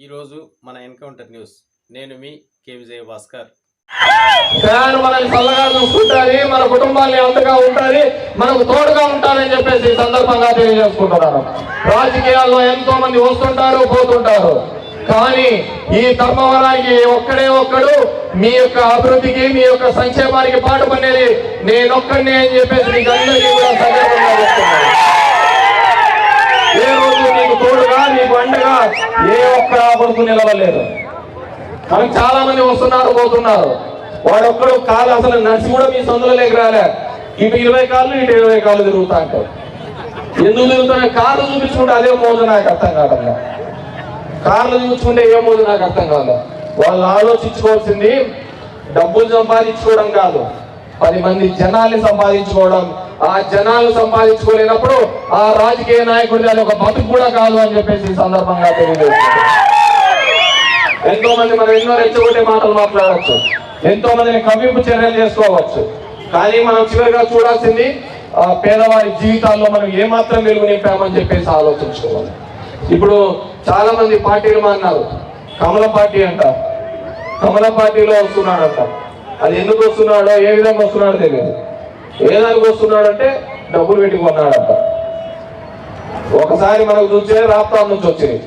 ఈరోజు మన encounter news. నేను మీ కే. విజయ భాస్కర్ మనల్ని చల్లగా చూసుకుంటారు మన కుటుంబాన్ని అంతగా ఉంటారు మనకు తోడుగా ఉంటారని చెప్పేసి ఈ సందర్భంగా తెలియజేసుకుంటున్నాను. రాజకీయాల్లో ఎంతో మంది వస్తుంటారు పోతుంటారు. కానీ ఈ ధర్మవరానికి ఒక్కడే ఒక్కడు మీ యొక్క అభివృద్ధికి మీ యొక్క సంక్షేమానికి పాటుపడేది నేనొక్కడిని అని చెప్పేసి మీకు అందరికీ కూడా సందర్భంగా చెప్తున్నాను ఏ రోజు నీకు తోడుగా నీకు అండగా ఏ ఒక్క కొడుకు నిలవలేదు. మనకు చాలా మంది వస్తున్నారు పోతున్నారు. వాడొక్కడు కాలు అసలు నడిచి కూడా మీ సొంతలోకి రాలే. ఇటు ఇరవై కాళ్ళు ఇటు ఇరవై కాళ్ళు తిరుగుతా అంటారు ఎందుకు తిరుగుతున్నాయి కార్లు చూపించుకుంటే అదే మోదు నాకు అర్థం కావట్లేదు కార్లు చూపించుకుంటే ఏ మోదు నాకు అర్థం కాదు. వాళ్ళు ఆలోచించుకోవాల్సింది డబ్బులు సంపాదించుకోవడం కాదు. పది మంది జనాల్ని సంపాదించుకోవడం ఆ జనాలు సంపాదించుకోలేనప్పుడు ఆ రాజకీయ నాయకుడి దాని ఒక బతుకు కూడా కాదు అని చెప్పేసి ఈ సందర్భంగా తెలియజేస్తుంది ఎంతో మంది మనం ఎన్నో రెచ్చగొట్టే మాటలు మాట్లాడవచ్చు. ఎంతో మందిని కవింపు చర్యలు చేసుకోవచ్చు. కానీ మనం చివరిగా చూడాల్సింది ఆ పేదవారి జీవితాల్లో మనం ఏమాత్రం వెలుగు నింపామని చెప్పేసి ఆలోచించుకోవాలి. ఇప్పుడు చాలా మంది పార్టీలు అన్నారు కమల పార్టీ అంట. కమల పార్టీలో వస్తున్నాడంట. అది ఎందుకు వస్తున్నాడో ఏ విధంగా వస్తున్నాడో తెలియదు. ఏదానికి వస్తున్నాడంటే డబ్బులు పెట్టి కొన్నాడంట. ఒకసారి మనకు చూసే రాప్తాం నుంచి వచ్చింది.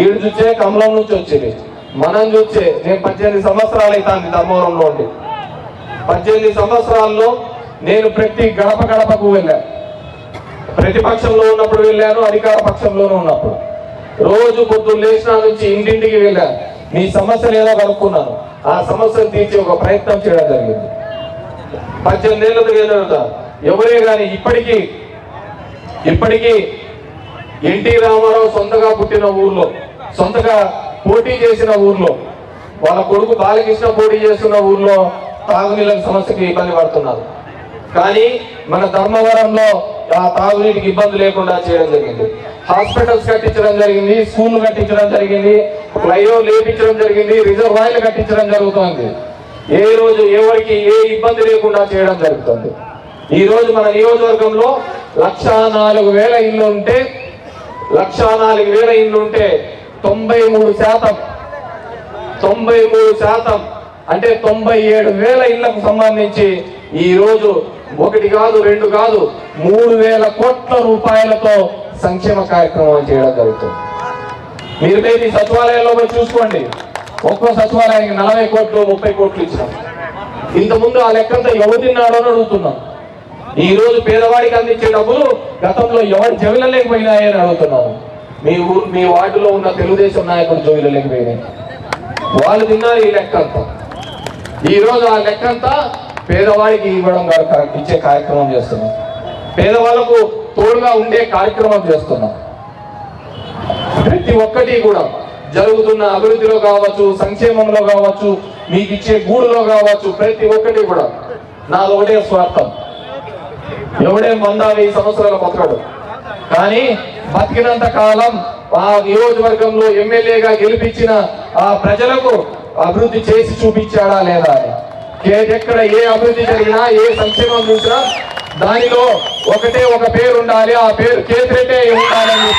ఈడు చూసే కమలం నుంచి వచ్చింది. మనం చూసే నేను పద్దెనిమిది సంవత్సరాలు అవుతాను ధర్మవరంలో ఉండి. పద్దెనిమిది సంవత్సరాల్లో నేను ప్రతి గడప గడపకు వెళ్ళాను ప్రతిపక్షంలో ఉన్నప్పుడు వెళ్ళాను అధికార పక్షంలోనూ ఉన్నప్పుడు. రోజు పొద్దున్న లేచిన నుంచి ఇంటింటికి వెళ్ళాను మీ సమస్యలు ఏదో కనుక్కున్నాను. ఆ సమస్యను తీర్చే ఒక ప్రయత్నం చేయడం జరిగింది. పద్దెనిమిది ఏళ్ళ తర్వాత ఎవరే కానీ ఇప్పటికీ ఇప్పటికీ ఎన్టీ రామారావు సొంతగా పుట్టిన ఊర్లో సొంతగా పోటీ చేసిన ఊర్లో వాళ్ళ కొడుకు బాలకృష్ణ పోటీ చేస్తున్న ఊర్లో తాగునీళ్ళ సమస్యకి ఇబ్బంది పడుతున్నారు. కానీ మన ధర్మవరంలో ఆ తాగునీటికి ఇబ్బంది లేకుండా చేయడం జరిగింది. హాస్పిటల్స్ కట్టించడం జరిగింది స్కూల్ కట్టించడం జరిగింది ఫ్లైఓవర్ లేపించడం జరిగింది రిజర్వాయర్లు కట్టించడం జరుగుతోంది. ఏ రోజు ఎవరికి ఏ ఇబ్బంది లేకుండా చేయడం జరుగుతుంది. ఈ రోజు మన నియోజకవర్గంలో లక్ష నాలుగు వేల ఇల్లు ఉంటే లక్ష నాలుగు వేల ఇల్లు ఉంటే తొంభై మూడు శాతం తొంభై మూడు శాతం అంటే తొంభై ఏడు వేల ఇళ్ళకు సంబంధించి ఈ రోజు ఒకటి కాదు రెండు కాదు మూడు వేల కోట్ల రూపాయలతో సంక్షేమ కార్యక్రమం చేయడం జరుగుతుంది. మీరు లేని సచివాలయంలో చూసుకోండి. ఒక్కో సచివాలయానికి నలభై కోట్లు ముప్పై కోట్లు ఇచ్చినాం ఇంతకుముందు ఆ లెక్కంతా ఎవరు తిన్నాడో అని అడుగుతున్నాం. ఈ రోజు పేదవాడికి అందించే డబ్బులు గతంలో ఎవరు చెవిలలేకపోయినాయని అడుగుతున్నాము మీ ఊరు మీ వార్డులో ఉన్న తెలుగుదేశం నాయకుడు జవిలలేకపోయినాయి వాళ్ళు తిన్నారు ఈ లెక్క అంతా ఈ రోజు ఆ లెక్క అంతా పేదవాడికి ఇవ్వడం గారు ఇచ్చే కార్యక్రమం చేస్తున్నాం. పేదవాళ్ళకు తోడుగా ఉండే కార్యక్రమం చేస్తున్నాం. ప్రతి ఒక్కటి కూడా జరుగుతున్న అభివృద్ధిలో కావచ్చు సంక్షేమంలో కావచ్చు మీకు ఇచ్చే గూడులో కావచ్చు ప్రతి ఒక్కటి కూడా నాది ఒకటే స్వార్థం. ఎవడే వంద వెయ్యి సంవత్సరాల బతకడు. కానీ బతికినంత కాలం ఆ నియోజకవర్గంలో ఎమ్మెల్యేగా గెలిపించిన ఆ ప్రజలకు అభివృద్ధి చేసి చూపించాడా లేదా అని. ఎక్కడ ఏ అభివృద్ధి జరిగినా ఏ సంక్షేమం చూసినా దానిలో ఒకటే ఒక పేరు ఉండాలి ఆ పేరు కేతిరెడ్డే ఉండాలని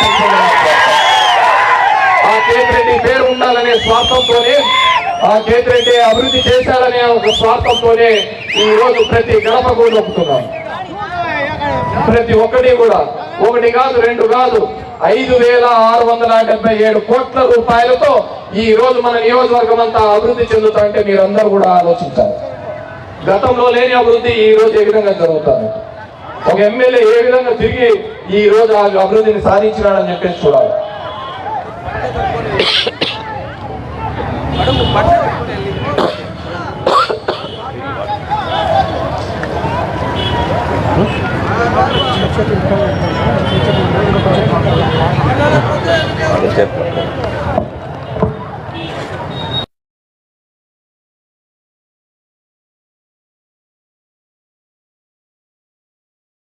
ఆ కేతిరెడ్డి పేరు ఉండాలనే స్వార్థంతోనే ఆ కేతిరెడ్డి అభివృద్ధి చేశాడనే ఒక స్వార్థంతోనే ఈ రోజు ప్రతి గడపకు నొప్పుతున్నాం ప్రతి ఒక్కటి కూడా. ఒకటి కాదు రెండు కాదు. ఐదు వేల ఆరు వందల డెబ్బై ఏడు కోట్ల రూపాయలతో ఈ రోజు మన నియోజకవర్గం అంతా అభివృద్ధి చెందుతుంటే మీరందరూ కూడా ఆలోచించాలి. గతంలో లేని అభివృద్ధి ఈ రోజు ఏ విధంగా జరుగుతుంది? ఒక ఎమ్మెల్యే ఏ విధంగా తిరిగి ఈ రోజు ఆ అభివృద్ధిని సాధించినాడని చెప్పేసి చూడాలి. చెప్పండి